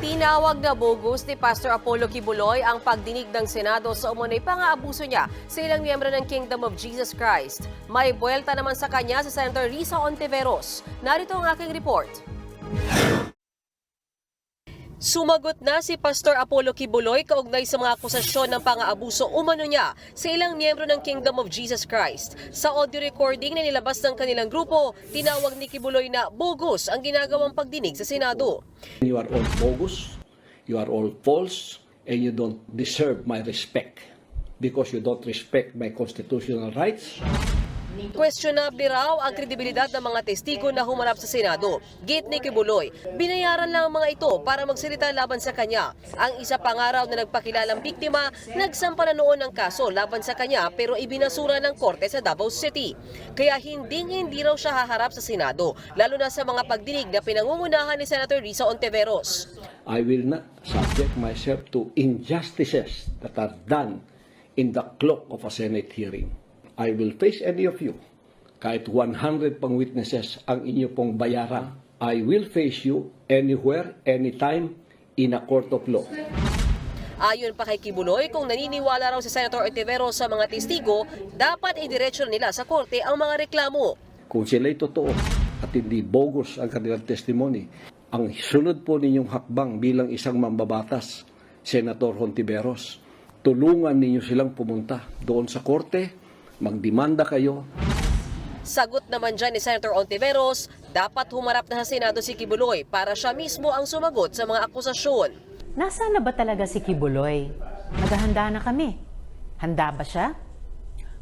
Tinawag na bogus ni Pastor Apollo Kibuloy ang pagdinig ng Senado sa umunay pang-aabuso niya sa ilang miyembro ng Kingdom of Jesus Christ. May buwelta naman sa kanya sa Senator Risa Ontiveros. Narito ang aking report. Sumagot na si Pastor Apollo Kibuloy kaugnay sa mga akusasyon ng pang-aabuso umano niya sa ilang miyembro ng Kingdom of Jesus Christ. Sa audio recording na nilabas ng kanilang grupo, tinawag ni Kibuloy na bogus ang ginagawang pagdinig sa Senado. You are all bogus, you are all false, and you don't deserve my respect because you don't respect my constitutional rights. Questionable raw ang kredibilidad ng mga testigo na humarap sa Senado. Gate ni Kibuloy, binayaran lang ang mga ito para magsalita laban sa kanya. Ang isa pang araw na nagpakilalang biktima, nagsampa na noon ng kaso laban sa kanya pero ibinasura ng korte sa Davao City. Kaya hindi hindi raw siya haharap sa Senado, lalo na sa mga pagdinig na pinangungunahan ni Senator Risa Ontiveros. I will not subject myself to injustices that are done in the clock of a Senate hearing. I will face any of you. Kahit 100 pang witnesses ang inyo pong bayaran, I will face you anywhere, anytime, in a court of law. Ayon pa kay Kibuloy, kung naniniwala raw si Senator Ontiveros sa mga testigo, dapat idiretso nila sa korte ang mga reklamo. Kung sila'y totoo at hindi bogus ang kanilang testimony, ang sunod po ninyong hakbang bilang isang mambabatas, Senator Hontiveros, tulungan ninyo silang pumunta doon sa korte, magdemanda kayo, Sagot naman dyan ni Senator Ontiveros, dapat humarap na sa Senado si Kibuloy para siya mismo ang sumagot sa mga akusasyon. Nasaan na ba talaga si Kibuloy? Naghahanda na kami. Handa ba siya?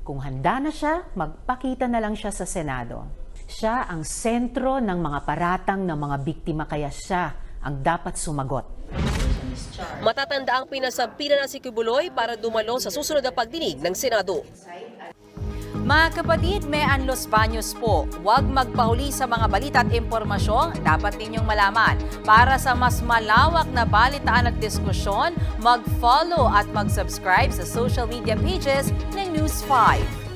Kung handa na siya, magpakita na lang siya sa Senado. Siya ang sentro ng mga paratang ng mga biktima kaya siya ang dapat sumagot. Matatanda ang pinasampina na si Kibuloy para dumalo sa susunod na pagdinig ng Senado. Mga kapatid, may Anlos Baños po. Huwag magpahuli sa mga balita at impormasyong dapat ninyong malaman. Para sa mas malawak na balitaan at diskusyon, mag-follow at mag-subscribe sa social media pages ng News 5.